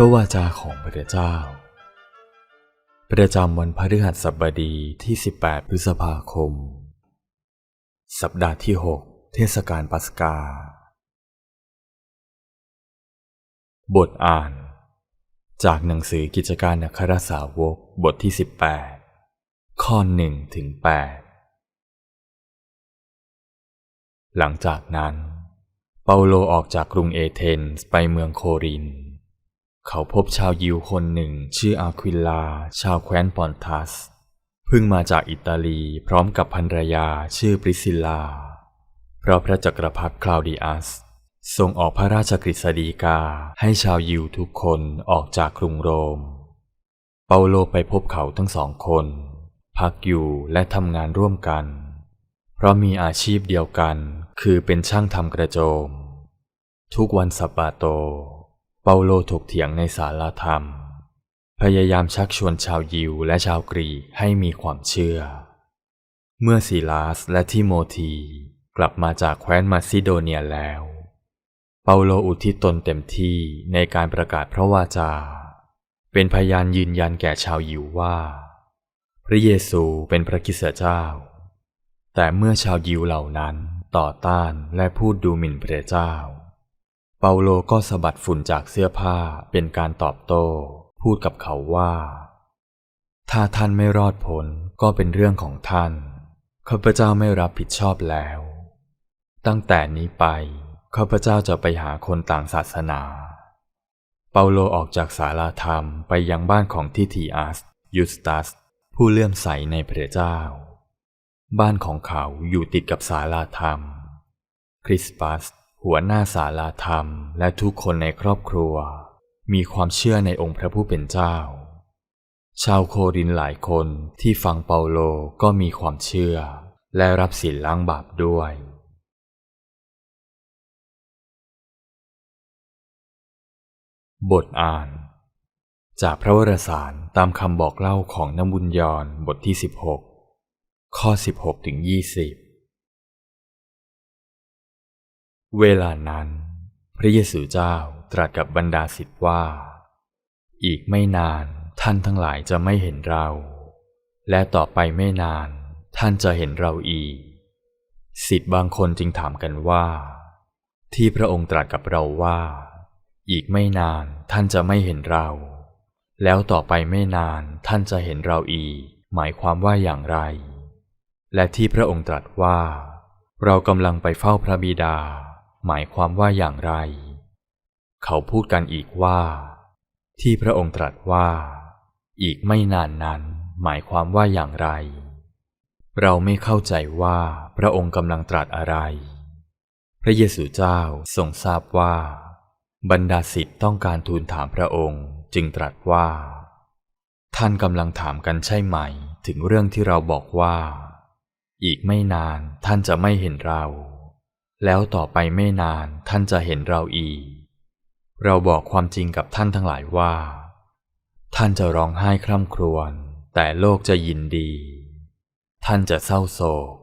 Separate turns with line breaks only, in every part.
ระวาจาของพระเจ้า ประจำวันพฤหัสบดีที่ 18 พฤษภาคม สัปดาห์ที่ 6 เทศกาลปัสกา บทอ่าน จากหนังสือกิจการนักรสาวกบทที่ 18 ข้อ1ถึง8หลังจากนั้น เปาโลออกจากกรุงเอเธนส์ไปเมืองโคริน เขาพบชาวยิวคนหนึ่งชื่ออาควิลา ชาวแคว้นปอนทัส เพิ่งมาจากอิตาลีพร้อมกับภรรยาชื่อปริซิลลา เพราะพระจักรพรรดิคลาวดิอัสทรงออกพระราชกฤษฎีกาให้ชาวยิวทุกคนออกจากกรุงโรม เปาโลไปพบเขาทั้งสองคน พักอยู่และทำงานร่วมกัน เพราะมีอาชีพเดียวกันคือเป็นช่างทำกระโจม ทุกวันสัปปาโตาโลถกเถียงในศาลาธรรม พยายามชักชวนชาวยิวและชาวกรีให้มีความเชื่อ เมื่อซีลาสและทิโมธีกลับมาจากแคว้นมาซิโดเนียแล้ว เปาโลอุทิศตนเต็มที่ในการประกาศพระวาจา เป็นพยานยืนยันแก่ชาวยิวว่า พระเยซูเป็นพระคริสเจ้า แต่เมื่อชาวยิวเหล่านั้นต่อต้านและพูดดูหมิ่นพระเจ้า เปาโลก็สะบัดฝุ่นจากเสื้อผ้าเป็นการตอบโต้ พูดกับเขาว่า ถ้าท่านไม่รอดพ้นก็เป็นเรื่องของท่านข้าพเจ้าไม่รับผิดชอบแล้ว ตั้งแต่นี้ไปข้าพเจ้าจะไปหาคนต่างศาสนา เปาโลออกจากศาลาธรรมไปยังบ้านของทิทีอัสยูสตัส ผู้เลื่อมใสในพระเจ้า บ้านของเขาอยู่ติดกับศาลาธรรม คริสปัส หัวหน้าศาลาธรรมและทุกคนในครอบครัว มีความเชื่อในองค์พระผู้เป็นเจ้า ชาวโครินหลายคนที่ฟังเปาโลก็มีความเชื่อ และรับศีลล้างบาปด้วย บทอ่าน จากพระวรสารตามคำบอกเล่าของน้ำบุญยอนบทที่ 16 ข้อ 16ถึง20 เวลานั้น พระเยซูเจ้าตรัสกับบรรดาศิษย์ว่า อีกไม่นานท่านทั้งหลายจะไม่เห็นเรา และต่อไปไม่นานท่านจะเห็นเราอีก ศิษย์บางคนจึงถามกันว่า ที่พระองค์ตรัสกับเราว่า อีกไม่นานท่านจะไม่เห็นเรา แล้วต่อไปไม่นานท่านจะเห็นเราอีก หมายความว่าอย่างไร และที่พระองค์ตรัสว่า เรากำลังไปเฝ้าพระบิดา หมายความว่าอย่างไร เขาพูดกันอีกว่า ที่พระองค์ตรัสว่า อีกไม่นานนั้นหมายความว่าอย่างไร เราไม่เข้าใจว่าพระองค์กำลังตรัสอะไร พระเยซูเจ้าทรงทราบว่า บรรดาศิษย์ต้องการทูลถามพระองค์จึงตรัสว่า ท่านกำลังถามกันใช่ไหม ถึงเรื่องที่เราบอกว่า อีกไม่นานท่านจะไม่เห็นเรา แล้วต่อไปไม่นานท่านจะเห็นเราอีก เราบอกความจริงกับท่านทั้งหลายว่า ท่านจะร้องไห้คร่ำครวญแต่โลกจะยินดี ท่านจะเศร้าโศก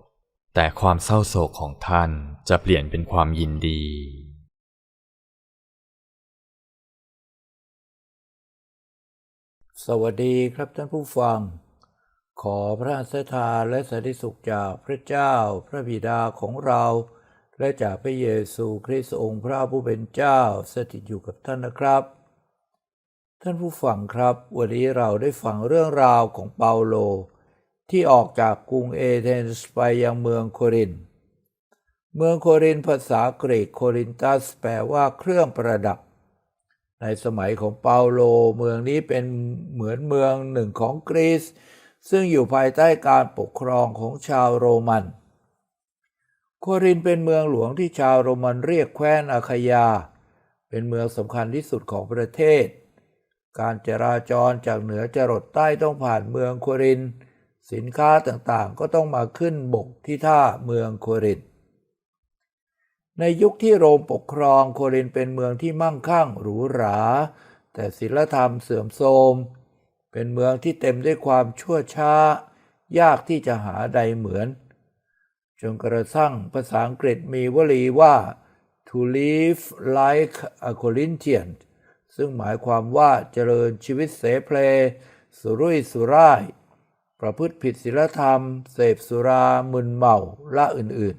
แต่ความเศร้าโศกของท่านจะเปลี่ยนเป็นความยินดี
สวัสดีครับท่านผู้ฟัง ขอพระอัสทาและสันติสุขจากพระเจ้าพระบิดาของเรา และจากพระเยซูคริสต์องค์พระผู้เป็นเจ้าสถิตอยู่กับท่านนะครับ ท่านผู้ฟังครับ วันนี้เราได้ฟังเรื่องราวของเปาโล ที่ออกจากกรุงเอเธนส์ไปยังเมืองโคริน เมืองโครินภาษากรีกโครินตัสแปลว่าเครื่องประดับ ในสมัยของเปาโลเมืองนี้เป็นเหมือนเมืองหนึ่งของกรีซซึ่งอยู่ภายใต้การปกครองของชาวโรมัน โครินเป็นเมืองหลวงที่ชาวโรมันเรียกแคว้นอาคายา เป็นเมืองสำคัญที่สุดของประเทศ การจราจรจากเหนือจรดใต้ต้องผ่านเมืองโคริน สินค้าต่างๆก็ต้องมาขึ้นบกที่ท่าเมืองโคริน ในยุคที่โรมปกครองโครินเป็นเมืองที่มั่งคั่งหรูหรา แต่ศีลธรรมเสื่อมโทรม เป็นเมืองที่เต็มด้วยความชั่วช้า ยากที่จะหาใดเหมือน จนกระทั่งภาษาอังกฤษมีวลีว่า to live like a Corinthian ซึ่งหมายความว่าเจริญชีวิตเสเพล สุรุ่ยสุร่าย ประพฤติผิดศีลธรรม เสพสุรา มึนเมาละอื่น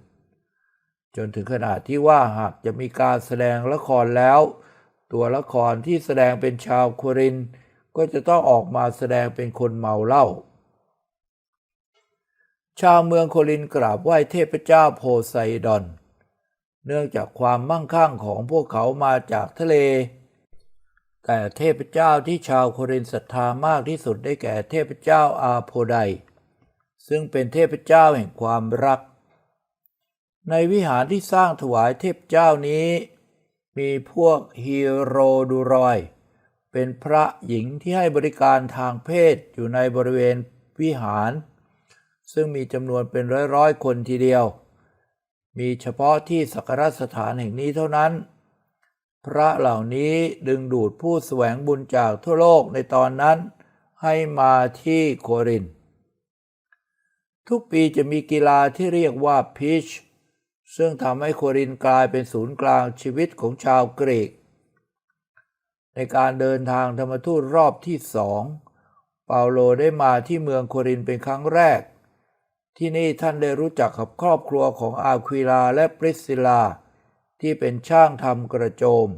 ๆ จนถึงขนาดที่ว่าหากจะมีการแสดงละครแล้ว ตัวละครที่แสดงเป็นชาวโครินก็จะต้องออกมาแสดงเป็นคนเมาเหล้า ชาวเมืองโครินกราบไหว้เทพเจ้าโพไซดอน เนื่องจากความมั่งคั่งของพวกเขามาจากทะเล แต่เทพเจ้าที่ชาวโครินศรัทธามากที่สุดได้แก่เทพเจ้าอาโพไดซึ่งเป็นเทพเจ้าแห่งความรัก ในวิหารที่สร้างถวายเทพเจ้านี้ มีพวกฮีโรดูรอย เป็นพระหญิงที่ให้บริการทางเพศอยู่ในบริเวณวิหาร ซึ่งมีจำนวนเป็นร้อยๆ คนทีเดียว มีเฉพาะที่สักการสถานแห่งนี้เท่านั้น พระเหล่านี้ดึงดูดผู้แสวงบุญจากทั่วโลกในตอนนั้นให้มาที่โคริน ทุกปีจะมีกีฬาที่เรียกว่าพิช ซึ่งทำให้โครินกลายเป็นศูนย์กลางชีวิตของชาวกรีก ในการเดินทางธรรมทูตรอบที่สองเปาโลได้มาที่เมืองโครินเป็นครั้งแรก ที่นี่ท่านได้รู้จักกับครอบครัวของอาควิลาและปริสซิลา ที่เป็นช่างทำกระโจม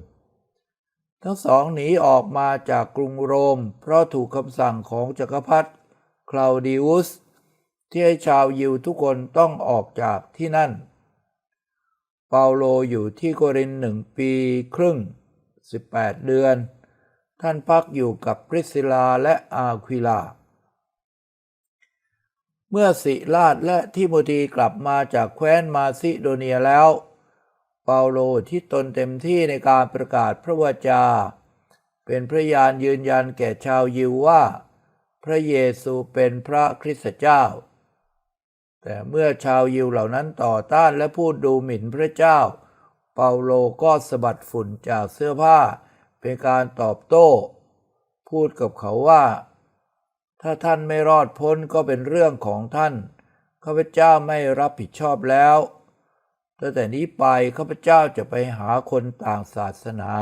ทั้งสองหนีออกมาจากกรุงโรม เพราะถูกคำสั่งของจักรพรรดิคลาวดิอุส ที่ให้ชาวยิวทุกคนต้องออกจากที่นั่น เปาโลอยู่ที่โครินหนึ่งปีครึ่ง 18 เดือน ท่านพักอยู่กับปริสซิลาและอาควิลา เมื่อสิลาดและทิโมธีกลับมาจากแคว้นมาซิโดเนียแล้ว เปาโลที่ตนเต็มที่ในการประกาศพระวจา เป็นพระยานยืนยันแก่ชาวยิวว่า พระเยซูเป็นพระคริสตเจ้า แต่เมื่อชาวยิวเหล่านั้นต่อต้านและพูดดูหมิ่นพระเจ้า เปาโลก็สะบัดฝุ่นจากเสื้อผ้า เป็นการตอบโต้ พูดกับเขาว่า ถ้าท่านไม่รอดพ้นก็เป็นเรื่องของท่านข้าพเจ้าไม่รับผิดชอบแล้วตั้งแต่นี้ไปข้าพเจ้าจะไปหาคนต่างศาสนา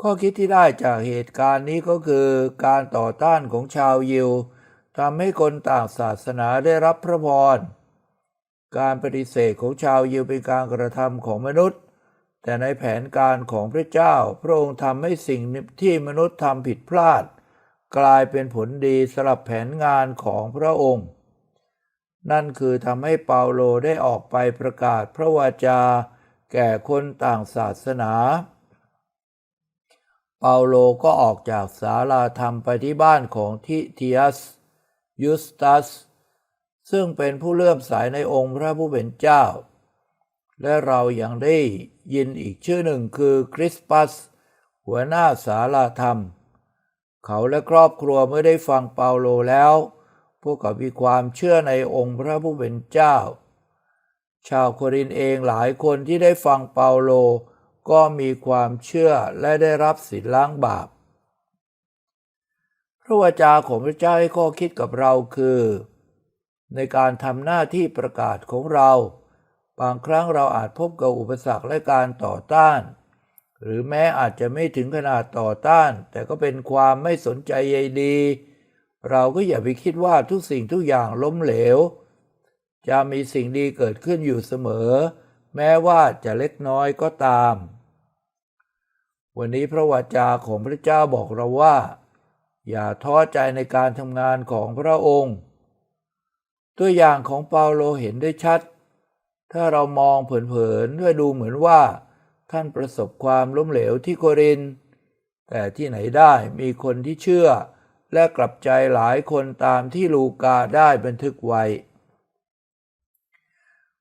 ข้อคิดที่ได้จากเหตุการณ์นี้ก็คือการต่อต้านของชาวยิวทำให้คนต่างศาสนาได้รับพระพร การปฏิเสธของชาวยิวเป็นการกระทำของมนุษย์ แต่ในแผนการของพระเจ้า พระองค์ทำให้สิ่งที่มนุษย์ทำผิดพลาด กลายเป็นผลดีสำหรับแผนงานของพระองค์ นั่นคือทำให้เปาโลได้ออกไปประกาศพระวาจา แก่คนต่างศาสนา เปาโลก็ออกจากศาลาธรรมไปที่บ้านของทิเทียสยูสตัส ซึ่งเป็นผู้เลื่อมใสในองค์พระผู้เป็นเจ้า และเรายัางได้ยินอีกชื่อหนึ่งคือคริสปัส หัวหน้าศาลาธรรม เขาและครอบครัวเมื่อได้ฟังเปาโลแล้ว พวกเขามีความเชื่อในองค์พระผู้เป็นเจ้า ชาวโครินธ์เองหลายคนที่ได้ฟังเปาโลก็มีความเชื่อและได้รับสิทธิล้างบาป พระวจาของพระเจ้าให้ข้อคิดกับเราคือ ในการทำหน้าที่ประกาศของเรา บางครั้งเราอาจพบกับอุปสรรคและการต่อต้าน หรือแม้อาจจะไม่ถึงขนาดต่อต้าน แต่ก็เป็นความไม่สนใจใยดี เราก็อย่าไปคิดว่าทุกสิ่งทุกอย่างล้มเหลว จะมีสิ่งดีเกิดขึ้นอยู่เสมอ แม้ว่าจะเล็กน้อยก็ตาม วันนี้พระวจาของพระเจ้าบอกเราว่า อย่าท้อใจในการทำงานของพระองค์ ตัวอย่างของเปาโลเห็นได้ชัด ถ้าเรามองเผินๆด้วยดูเหมือนว่า ท่านประสบความล้มเหลวที่โคริน แต่ที่ไหนได้มีคนที่เชื่อ และกลับใจหลายคนตามที่ลูกาได้บันทึกไว้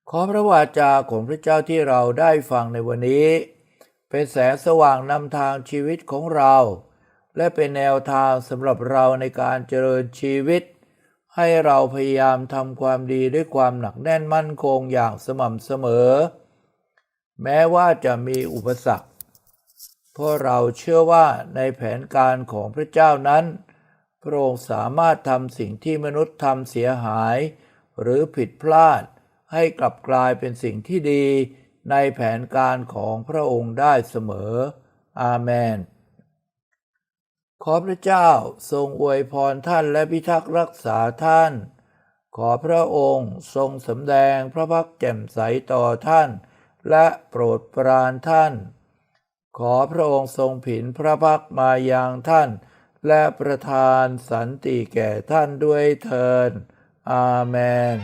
ขอพระวาจาของพระเจ้าที่เราได้ฟังในวันนี้ เป็นแสงสว่างนำทางชีวิตของเรา และเป็นแนวทางสำหรับเราในการเจริญชีวิต ให้เราพยายามทำความดีด้วยความหนักแน่นมั่นคงอย่างสม่ำเสมอ แม้ว่าจะมีอุปสรรค เพราะเราเชื่อว่าในแผนการของพระเจ้านั้น พระองค์สามารถทำสิ่งที่มนุษย์ทำเสียหาย หรือผิดพลาด ให้กลับกลายเป็นสิ่งที่ดี ในแผนการของพระองค์ได้เสมอ อาเมน ขอพระเจ้าทรงอวยพรท่านและพิทักษ์รักษาท่าน ขอพระองค์ทรงสำแดงพระพักตร์แจ่มใสต่อท่าน และโปรดปรานท่าน ขอพระองค์ทรงผินพระพักมาอย่างท่าน และประทานสันติแก่ท่านด้วยเทินอาเมน